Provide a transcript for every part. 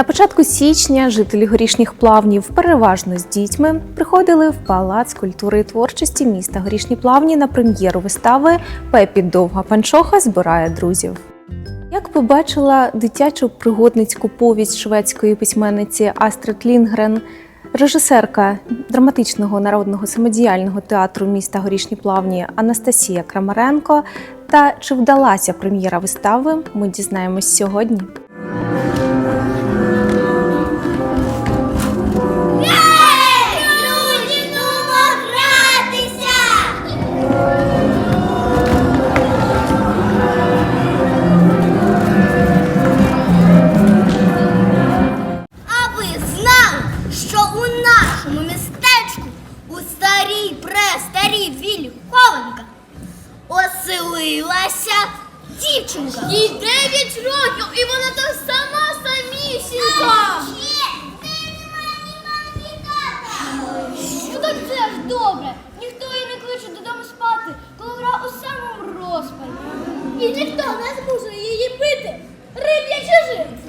На початку січня жителі горішніх плавнів, переважно з дітьми, приходили в Палац культури і творчості міста Горішні Плавні на прем'єру вистави Пепі Довга Панчоха збирає друзів. Як побачила дитячу пригодницьку повість шведської письменниці Астрид Лінгрен, режисерка драматичного народного самодіяльного театру міста Горішні Плавні Анастасія Крамаренко, та чи вдалася прем'єра вистави, ми дізнаємось сьогодні.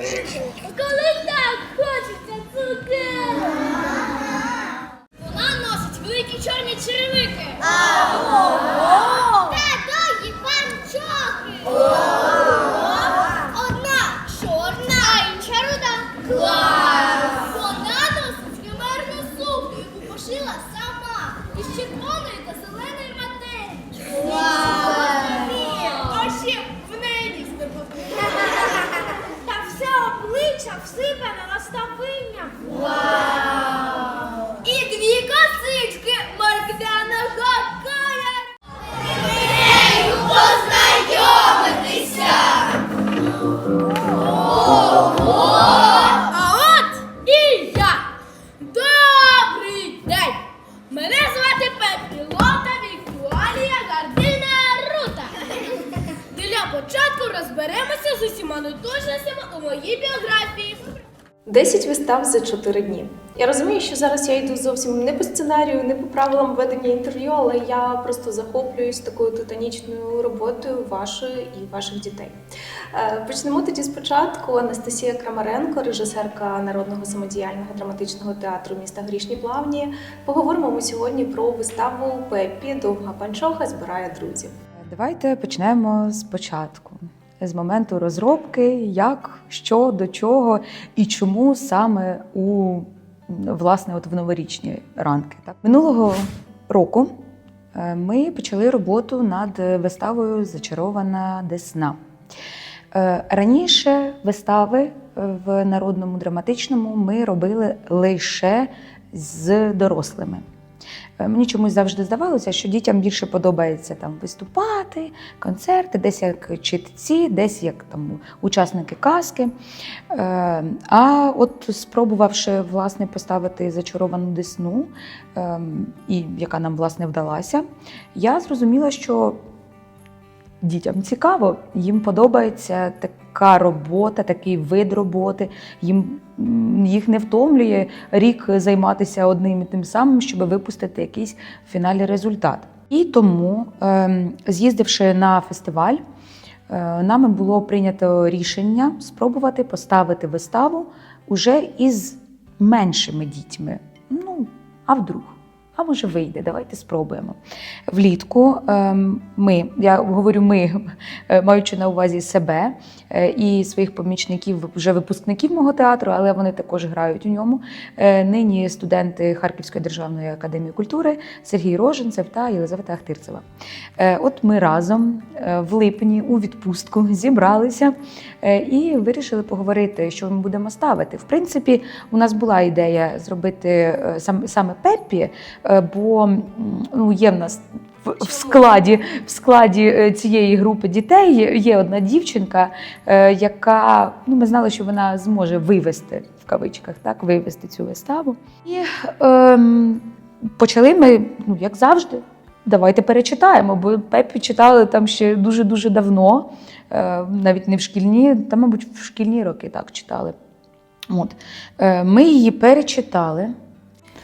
Kalın 10 вистав за 4 дні. Я розумію, що зараз я йду зовсім не по сценарію, не по правилам ведення інтерв'ю, але я просто захоплююсь такою титанічною роботою вашою і ваших дітей. Е, Почнемо тоді спочатку. Анастасія Крамаренко, режисерка народного самодіяльного драматичного театру міста Грішні Плавні. Поговоримо ми сьогодні про виставу Пеппі Довга панчоха збирає друзів. Давайте почнемо спочатку. З моменту розробки, як, що, до чого і чому саме у власне от в новорічні ранки. Так минулого року е, ми почали роботу над виставою Зачарована Десна. Е, Раніше вистави е, в народному драматичному ми робили лише з дорослими. Е, Мені чомусь завжди здавалося, що дітям більше подобається там виступати, концерти, десь як читці, десь як там учасники казки. Е, А от спробувавши власне поставити зачаровану десну, ем, і яка нам власне вдалася, я зрозуміла, що дітям цікаво, їм подобається така робота, такий вид роботи. Їм їх не втомлює рік займатися одним і тим самим, щоб випустити якийсь фіналі результат. І тому, ем, з'їздивши на фестиваль, е, нами було прийнято рішення спробувати поставити виставу уже із меншими дітьми. Ну, а вдруг? А може вийде, давайте спробуємо. Влітку ем, ми, я говорю ми, маючи на увазі себе і своїх помічників, вже випускників мого театру, але вони також грають у ньому. Е, Нині студенти Харківської державної академії культури Сергій Роженцев та Єлизавета Ахтирцева. Е, От ми разом е, в липні у відпустку зібралися е, і вирішили поговорити, що ми будемо ставити. В принципі, у нас була ідея зробити е, саме Пеппі, е, бо ну, є в нас. В в складі, в складі е, цієї групи дітей є одна дівчинка, е, яка ну, ми знали, що вона зможе вивести в кавичках, так, вивести цю виставу. І ем, почали ми, ну як завжди, давайте перечитаємо, бо Пепі читали там ще дуже-дуже давно, е, навіть не в шкільні, та, мабуть, в шкільні роки так читали. От. Е, Ми її перечитали.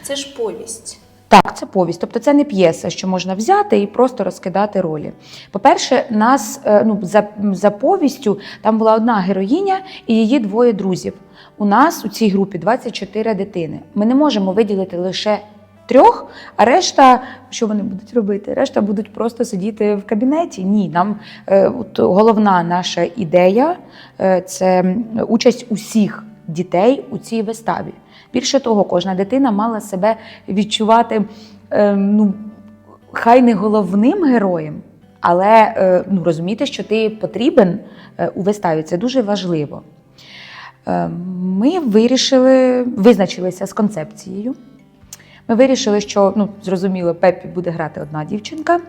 Це ж повість. Так, це повість. Тобто це не п'єса, що можна взяти і просто розкидати ролі. По-перше, нас е, ну, за, за повістю там була одна героїня і її двоє друзів. У нас у цій групі 24 дитини. Ми не можемо виділити лише трьох, а решта, що вони будуть робити? Решта будуть просто сидіти в кабінеті. Ні, нам е, от головна наша ідея е, це участь усіх дітей у цій виставі. Більше того, кожна дитина мала себе відчувати е, ну, хай не головним героєм, але е, ну, розуміти, що ти потрібен е, у виставі. Це дуже важливо. Е, Ми вирішили, визначилися з концепцією. Ми вирішили, що ну, зрозуміло, Пеппі буде грати одна дівчинка,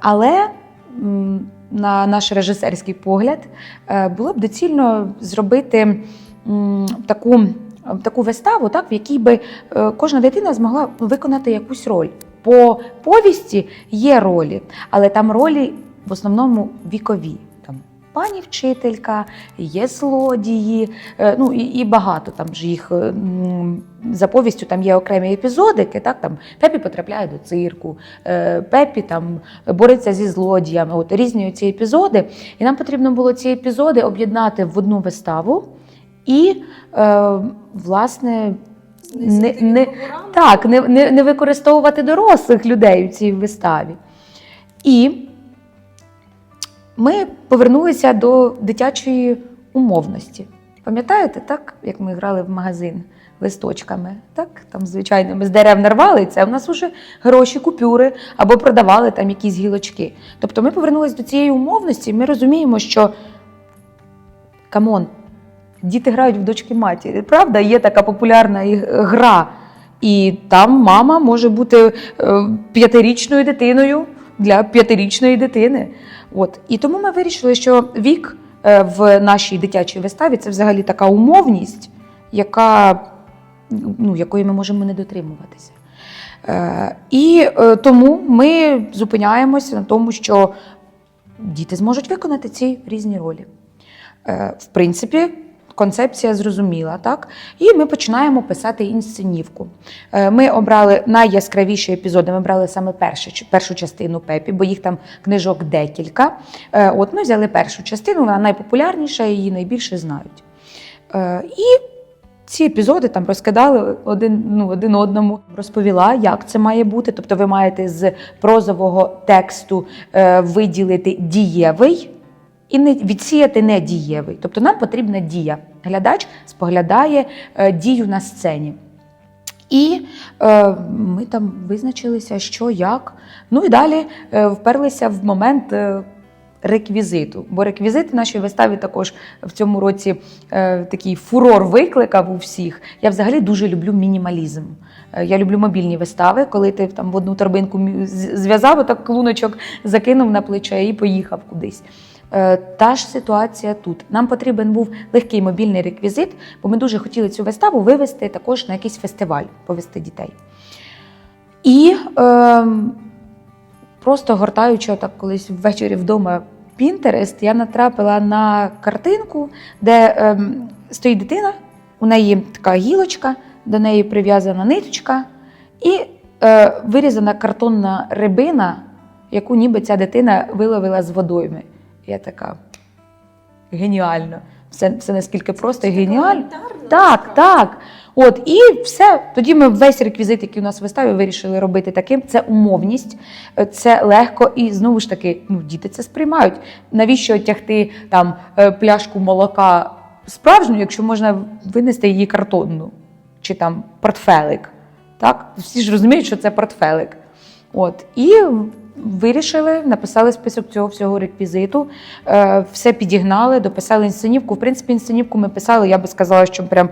але на наш режисерський погляд було б доцільно зробити таку, таку виставу, так, в якій би е, кожна дитина змогла виконати якусь роль. По повісті є ролі, але там ролі в основному вікові. Там пані вчителька, є злодії, е, ну і, і багато там ж їх е, за повістю там є окремі епізодики. Так там Пепі потрапляє до цирку, Пепі там бореться зі злодіями. От різні ці епізоди. І нам потрібно було ці епізоди об'єднати в одну виставу і, е, власне, не, не, так, не, не, не використовувати дорослих людей у цій виставі. І ми повернулися до дитячої умовності. Пам'ятаєте, так, як ми грали в магазин листочками? Так, там, звичайно, ми з дерев нарвали це, а в нас вже гроші, купюри або продавали там якісь гілочки. Тобто ми повернулися до цієї умовності, і ми розуміємо, що камон, діти грають в дочки матері. Правда, є така популярна гра. І там мама може бути е, п'ятирічною дитиною для п'ятирічної дитини. От. І тому ми вирішили, що вік е, в нашій дитячій виставі це взагалі така умовність, яка, ну, якої ми можемо не дотримуватися. Е, І е, тому ми зупиняємося на тому, що діти зможуть виконати ці різні ролі. Е, В принципі, концепція зрозуміла, так? І ми починаємо писати інсценівку. Е, Ми обрали найяскравіші епізоди. Ми брали саме першу, першу частину Пепі, бо їх там книжок декілька. Е, От ми взяли першу частину, вона найпопулярніша, її найбільше знають. Е, І ці епізоди там розкидали один, ну, один одному. Розповіла, як це має бути. Тобто, ви маєте з прозового тексту е, виділити дієвий і не відсіяти недієвий. Тобто нам потрібна дія. Глядач споглядає е, дію на сцені. І е, ми там визначилися, що як. Ну і далі е, вперлися в момент е, реквізиту. Бо реквізит в нашій виставі також в цьому році е, такий фурор викликав у всіх. Я взагалі дуже люблю мінімалізм. Е, Я люблю мобільні вистави, коли ти там в одну торбинку зв'язав, отак клуночок закинув на плече і поїхав кудись. Е, Та ж ситуація тут. Нам потрібен був легкий мобільний реквізит, бо ми дуже хотіли цю виставу вивести також на якийсь фестиваль, повести дітей. І е, просто гортаючи так колись ввечері вдома Pinterest, я натрапила на картинку, де е, стоїть дитина, у неї така гілочка, до неї прив'язана ниточка, і е, вирізана картонна рибина, яку ніби ця дитина виловила з водойми. Я така геніально. Все, все наскільки просто і геніально. Так, так. От і все. Тоді ми весь реквізит, який у нас в виставі, вирішили робити таким. Це умовність, це легко, і знову ж таки, ну діти це сприймають. Навіщо тягти там е, пляшку молока справжню, якщо можна винести її картонну чи там портфелик? Так, всі ж розуміють, що це портфелик. От і вирішили, написали список цього всього реквізиту, е, все підігнали, дописали інсценівку. В принципі, інсценівку ми писали, я би сказала, що прям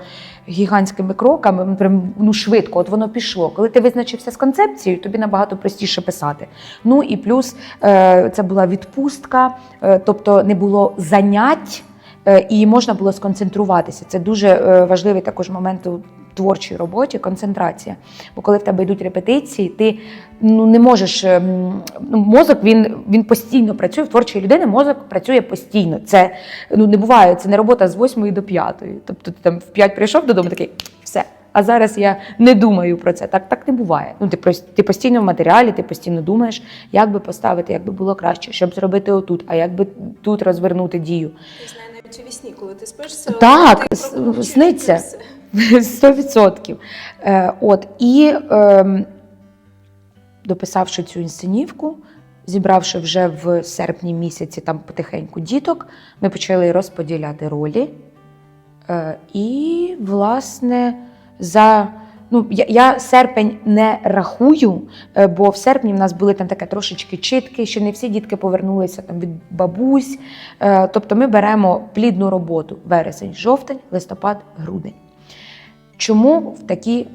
гігантськими кроками, ну, прям ну швидко. От воно пішло. Коли ти визначився з концепцією, тобі набагато простіше писати. Ну і плюс е, це була відпустка, е, тобто не було занять. е, І можна було сконцентруватися. Це дуже е, важливий також момент у творчій роботі, концентрація. Бо коли в тебе йдуть репетиції, ти ну не можеш. ем, ну, Мозок він, він постійно працює. В творчої людини мозок працює постійно. Це ну не буває, це не робота з 8 до 5. Тобто ти там в 5 прийшов додому, такий все, а зараз я не думаю про це. Так, так не буває. Ну, ти, ти постійно в матеріалі, ти постійно думаєш, як би поставити, як би було краще, щоб зробити отут, а як би тут розвернути дію. Я знаю навіть у вісні, коли ти спиш, Так, ти сниться. Це все. Сто відсотків. Е, от, і ем, дописавши цю інсценівку, зібравши вже в серпні місяці там потихеньку діток, ми почали розподіляти ролі. Е, і, власне, за. Ну, я, я серпень не рахую, е, бо в серпні в нас були там таке трошечки читки, що не всі дітки повернулися там від бабусь. Тобто ми беремо плідну роботу вересень, жовтень, листопад, грудень. Чому в такі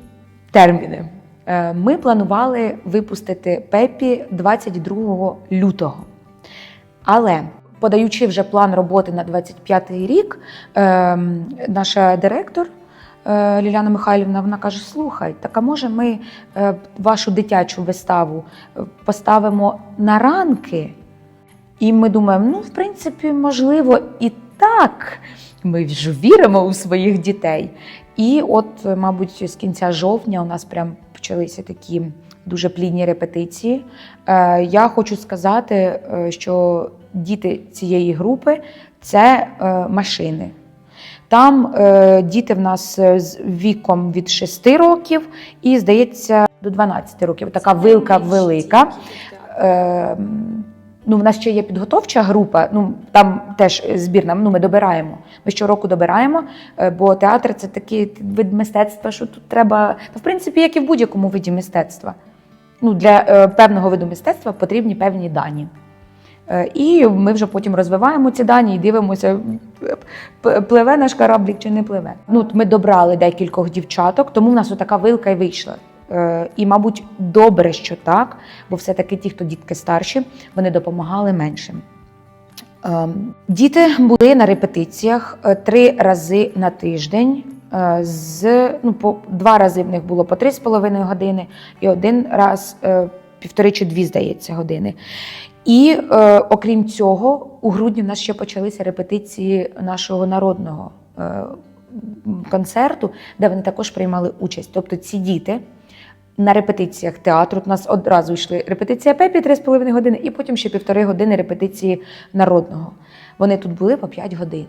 терміни? Е, Ми планували випустити Пепі 22 лютого. Але подаючи вже план роботи на 25-й рік, е, наша директор е, Ліляна Михайлівна вона каже: слухай, так а може ми е, вашу дитячу виставу поставимо на ранки? І ми думаємо, ну, в принципі, можливо, і так. Ми ж віримо у своїх дітей. І от, мабуть, з кінця жовтня у нас прям почалися такі дуже плідні репетиції. Е, Я хочу сказати, е, що діти цієї групи це е, машини. Там е, діти в нас з віком від 6 років і, здається, до 12 років. Така вилка велика. Е, ну, в нас ще є підготовча група, ну там теж збірна. Ну, ми добираємо. Ми щороку добираємо, е, бо театр це такий вид мистецтва, що тут треба, в принципі, як і в будь-якому виді мистецтва. Ну, для е, певного виду мистецтва потрібні певні дані. Е, І ми вже потім розвиваємо ці дані і дивимося, пливе наш кораблік чи не пливе. Ну, ми добрали декількох дівчаток, тому в нас отака вилка і вийшла. Е, І, мабуть, добре, що так, бо все-таки ті, хто дітки старші, вони допомагали меншим. Ем, Діти були на репетиціях е, три рази на тиждень. Е, З ну, по два рази в них було по три з половиною години, і один раз е, півтори чи дві, здається, години. І е, окрім цього, у грудні в нас ще почалися репетиції нашого народного е, концерту, де вони також приймали участь. Тобто ці діти на репетиціях театру у нас одразу йшли репетиція Пепі 3,5 години, і потім ще півтори години репетиції народного. Вони тут були по 5 годин.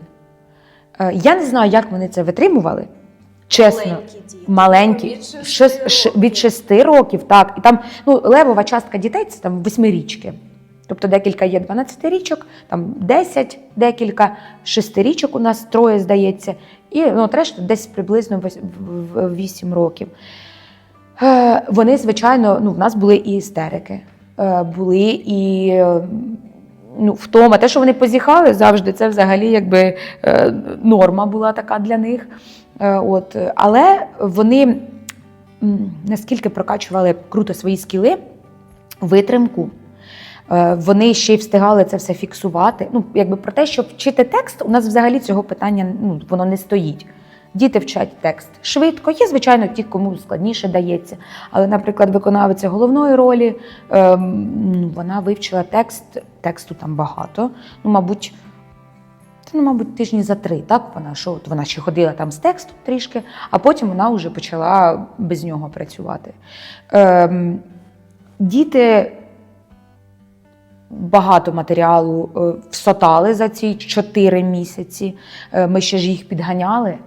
Е, Я не знаю, як вони це витримували. Чесно, Маленькі діти. маленькі, Від шести Шест- ш- років. від 6 років, так. І там ну, левова частка дітей це там восьмирічки. Тобто декілька є 12-річок, там 10, декілька, шестирічок у нас троє, здається, і ну, от решта десь приблизно вось- в- в 8 років. Е, Вони, звичайно, ну, в нас були і істерики, е, були і е, ну, втома. Те, що вони позіхали завжди, це взагалі якби норма була така для них. От. Але вони наскільки прокачували круто свої скіли, витримку. Вони ще й встигали це все фіксувати. Ну, якби про те, щоб вчити текст, у нас взагалі цього питання ну, воно не стоїть. Діти вчать текст швидко. Є, звичайно, ті, кому складніше дається. Але, наприклад, виконавиця головної ролі, ем, ну, вона вивчила текст, тексту там багато. Ну, мабуть, ну, мабуть, тижні за три, так? Вона що от вона ще ходила там з тексту трішки, а потім вона вже почала без нього працювати. Ем, діти багато матеріалу е, всотали за ці чотири місяці. Е, Ми ще ж їх підганяли.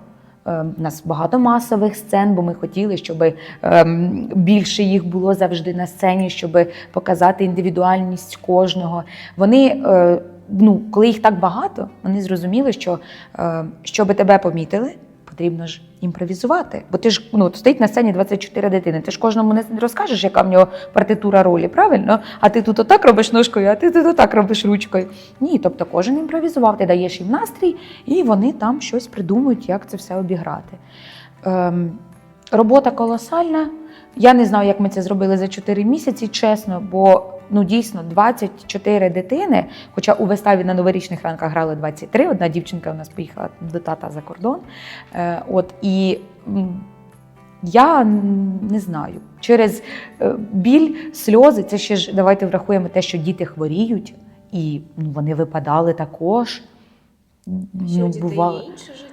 Е, У нас багато масових сцен, бо ми хотіли, щоб ем, більше їх було завжди на сцені, щоб показати індивідуальність кожного. Вони, е, ну, коли їх так багато, вони зрозуміли, що е, щоб тебе помітили, потрібно ж імпровізувати. Бо ти ж ну, стоїть на сцені 24 дитини. Ти ж кожному не розкажеш, яка в нього партитура ролі, правильно? А ти тут отак робиш ножкою, а ти тут отак робиш ручкою. Ні, тобто кожен імпровізував, ти даєш їм настрій, і вони там щось придумують, як це все обіграти. Ем, робота колосальна. Я не знаю, як ми це зробили за 4 місяці, чесно, бо ну дійсно 24 дитини. Хоча у виставі на новорічних ранках грали 23, одна дівчинка у нас поїхала до тата за кордон. Е, от і я не знаю, через е, біль, сльози, це ще ж давайте врахуємо те, що діти хворіють, і ну, вони випадали також. Що Ну, бувало. інше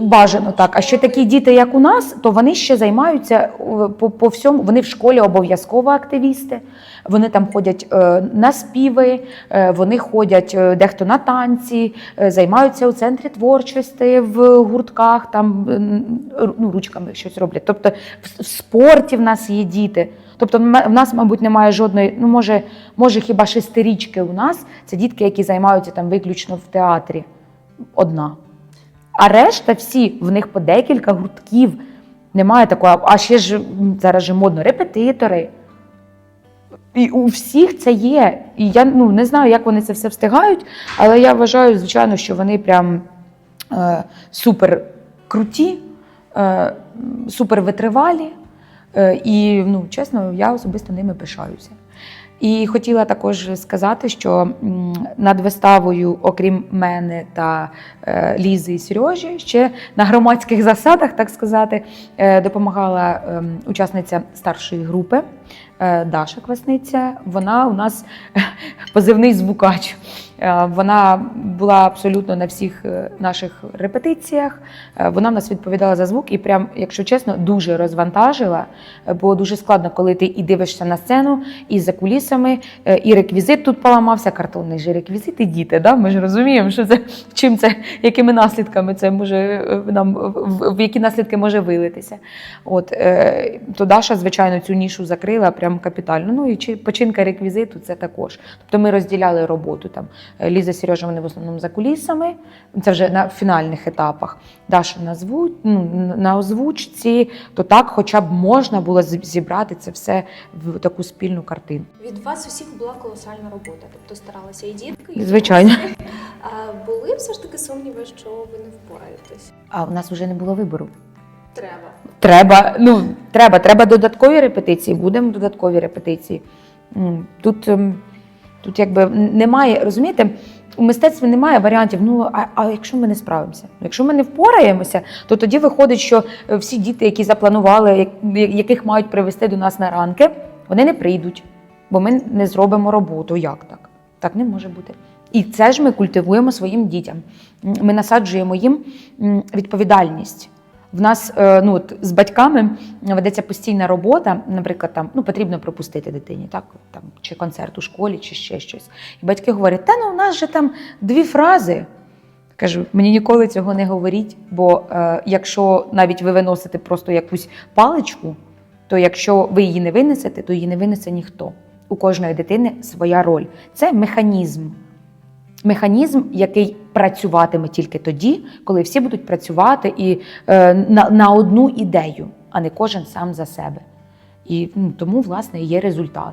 Бажано так. А ще такі діти, як у нас, то вони ще займаються е, по, по всьому. Вони в школі обов'язково активісти. Вони там ходять е, на співи, е, вони ходять дехто на танці, займаються у центрі творчості в гуртках, там ну, ручками щось роблять. Тобто в, спорті в нас є діти. Тобто, в нас, мабуть, немає жодної, ну може, може хіба шестирічки у нас. Це дітки, які займаються там виключно в театрі. Одна. А решта всі, в них по декілька гуртків. Немає такого. А ще ж зараз же модно репетитори. І у всіх це є. І я ну, не знаю, як вони це все встигають, але я вважаю, звичайно, що вони прям е, супер круті, е, супер витривалі. Е, і, ну, чесно, я особисто ними пишаюся. І хотіла також сказати, що над виставою, окрім мене та е, Лізи і Сережі, ще на громадських засадах, так сказати, е, допомагала ем, учасниця старшої групи Даша Квасниця. Вона у нас позивний звукач. Е, Вона була абсолютно на всіх е, наших репетиціях. Е, Вона в нас відповідала за звук і, прям, якщо чесно, дуже розвантажила. Е, Бо дуже складно, коли ти і дивишся на сцену, і за кулісами, е, і реквізит тут поламався, картонний же реквізит, і діти. Да? Ми ж розуміємо, що це чим це, якими наслідками це може е, нам в, які наслідки може вилитися. От е, то Даша, звичайно, цю нішу закрила прям капітально. Ну і чи починка реквізиту це також. Тобто ми розділяли роботу там. Е, Ліза Сережа, вони в основному за кулісами. Це вже на фінальних етапах. Даша на зву, ну, на озвучці, то так, хоча б можна було зібрати це все в таку спільну картину. Від вас усіх була колосальна робота, тобто старалися і дітки, і Звичайно. А були все ж таки сумніви, що ви не впораєтесь? А у нас вже не було вибору. Треба. Треба, ну, треба, треба додаткові репетиції, будемо додаткові репетиції. Тут, ем, тут якби немає, розумієте, у мистецтві немає варіантів. Ну, а, а якщо ми не справимося? Якщо ми не впораємося, то тоді виходить, що е, всі діти, які запланували, яких мають привезти до нас на ранки, вони не прийдуть, бо ми не зробимо роботу. Як так? Так не може бути. І це ж ми культивуємо своїм дітям. Ми насаджуємо їм відповідальність. В нас е, ну, от, з батьками ведеться постійна робота, наприклад, там ну, потрібно пропустити дитині, так, там, чи концерт у школі, чи ще щось. І батьки говорять, та ну у нас же там дві фрази. Кажу, мені ніколи цього не говоріть, бо е, якщо навіть ви виносите просто якусь паличку, то якщо ви її не винесете, то її не винесе ніхто. У кожної дитини своя роль. Це механізм. Механізм, який працюватиме тільки тоді, коли всі будуть працювати і е, на, на одну ідею, а не кожен сам за себе. І ну, тому, власне, є результат.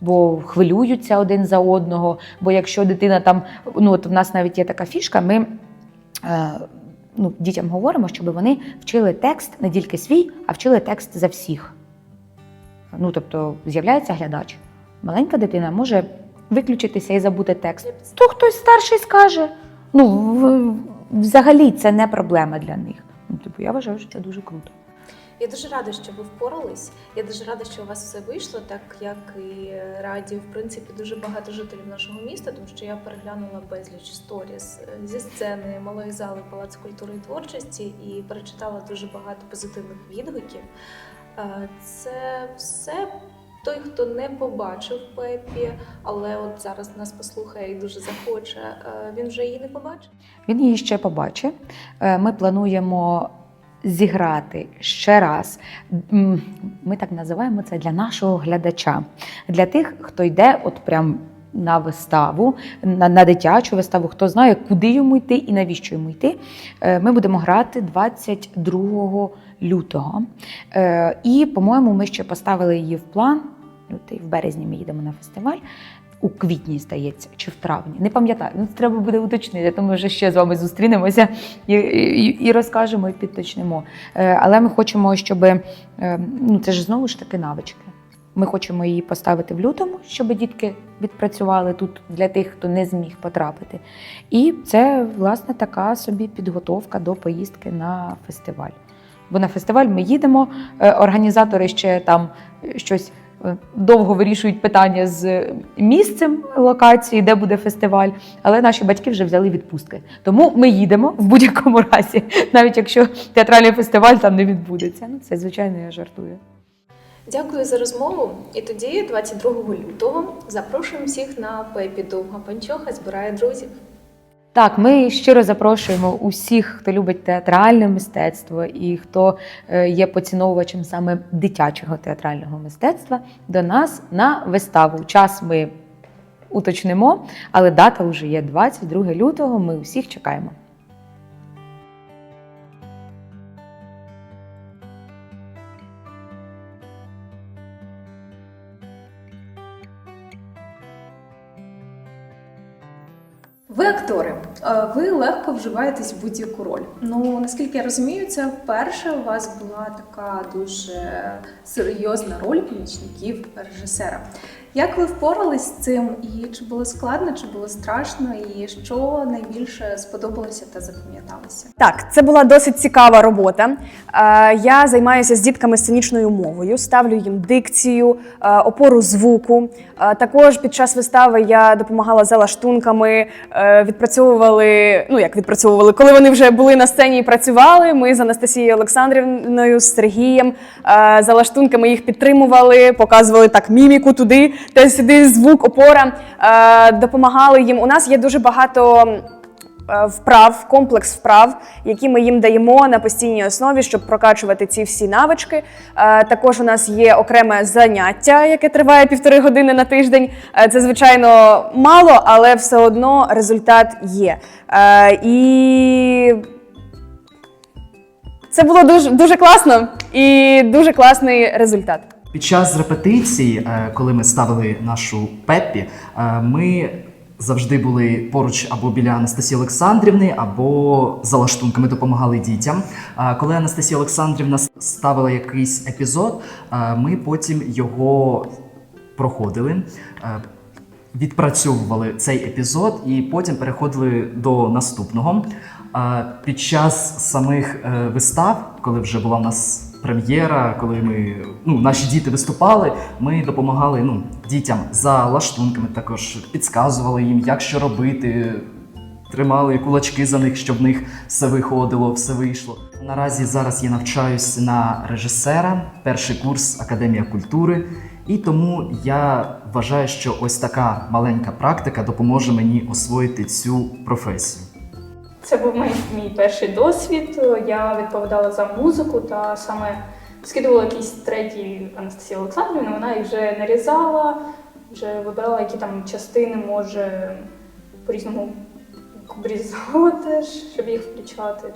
Бо хвилюються один за одного. Бо якщо дитина там, ну от в нас навіть є така фішка, ми е, ну, дітям говоримо, щоб вони вчили текст не тільки свій, а вчили текст за всіх. Ну, тобто, з'являється глядач. Маленька дитина може виключитися і забути текст. То хтось старший скаже. Ну, взагалі це не проблема для них. Ну, типу, я вважаю, що це дуже круто. Я дуже рада, що ви впорались. Я дуже рада, що у вас все вийшло, так як і раді, в принципі, дуже багато жителів нашого міста, тому що я переглянула безліч сторіс зі сцени малої зали Палацу культури і творчості і перечитала дуже багато позитивних відгуків. Е, Це все той, хто не побачив Пепі, але от зараз нас послухає і дуже захоче, е, він вже її не побачив. Він її ще побачить. Е, Ми плануємо зіграти ще раз. Ми так називаємо це для нашого глядача, для тих, хто йде, от прям. На виставу, на, на дитячу виставу, хто знає, куди йому йти і навіщо йому йти. Е, Ми будемо грати 22 лютого. І, по-моєму, ми ще поставили її в план. От в березні ми їдемо на фестиваль. У квітні стається чи в травні. Не пам'ятаю. Ну, треба буде уточнити. То ми вже ще з вами зустрінемося і, і, і розкажемо і підточнемо. Е, Але ми хочемо, щоб е, ну це ж знову ж таки навички. Ми хочемо її поставити в лютому, щоб дітки відпрацювали тут для тих, хто не зміг потрапити. І це, власне, така собі підготовка до поїздки на фестиваль. Бо на фестиваль ми їдемо, е, організатори ще там щось довго вирішують питання з місцем локації, де буде фестиваль. Але наші батьки вже взяли відпустки. Тому ми їдемо в будь-якому разі, навіть якщо театральний фестиваль там не відбудеться. Ну, це звичайно, я жартую. Дякую за розмову. І тоді, 22 лютого, запрошуємо всіх на Пепі Довга Панчоха збирає друзів. Так, ми щиро запрошуємо усіх, хто любить театральне мистецтво і хто е, є поціновувачем саме дитячого театрального мистецтва, до нас на виставу. Час ми уточнимо, але дата вже є 22 лютого. Ми усіх чекаємо. Ви актори, Е, ви легко вживаєтесь в будь-яку роль. Ну наскільки я розумію, це вперше у вас була така дуже серйозна роль помічників режисера. Як ви впорались з цим? І чи було складно, чи було страшно, і що найбільше сподобалося та запам'яталося? Так, це була досить цікава робота. Е, Я займаюся з дітками сценічною мовою, ставлю їм дикцію, е, опору звуку. Е, Також під час вистави я допомагала за лаштунками, відпрацьовували. Ну як відпрацьовували, коли вони вже були на сцені і працювали. Ми з Анастасією Олександрівною, з Сергієм за лаштунками їх підтримували, показували так міміку туди, те сюди звук, опора. Е, Допомагали їм. У нас є дуже багато е, вправ, комплекс вправ, які ми їм даємо на постійній основі, щоб прокачувати ці всі навички. Е, Також у нас є окреме заняття, яке триває півтори години на тиждень. Це звичайно мало, але все одно результат є. І це було дуже, дуже класно і дуже класний результат. Під час репетицій, е, коли ми ставили нашу Пеппі, е, ми завжди були поруч або біля Анастасії Олександрівни, або за лаштунками допомагали дітям. Е, Коли Анастасія Олександрівна ставила якийсь епізод, ми потім його проходили. Відпрацьовували цей епізод і потім переходили до наступного. Під час самих вистав, коли вже була в нас прем'єра, коли ми ну, наші діти виступали, ми допомагали ну, дітям за лаштунками, також підказували їм, як що робити, тримали кулачки за них, щоб в них все виходило, все вийшло. Наразі зараз я навчаюсь на режисера, перший курс Академія культури, і тому я вважаю, що ось така маленька практика допоможе мені освоїти цю професію. Це був мій, мій перший досвід. Я відповідала за музику та саме скидувала якісь треки Анастасії Олександрівни. Вона їх вже нарізала, вже вибирала, які там частини може по-різному обрізала щоб їх включати.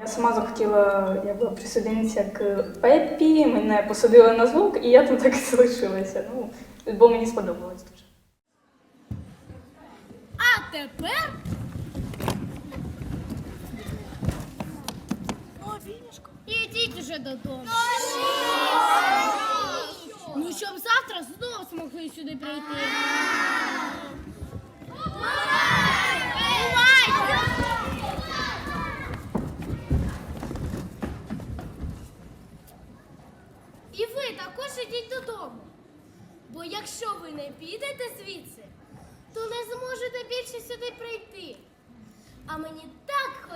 Я сама захотіла якби, присоединитися к Пеппі, мене посадили на звук, і я там так і залишилася. Ну, бо мені сподобалось дуже. А тепер. Ідіть уже додому. Ну, щоб завтра знову змогли сюди прийти. І ви також ідіть додому. Бо якщо ви не підете звідси, то не зможете більше сюди прийти. А мені так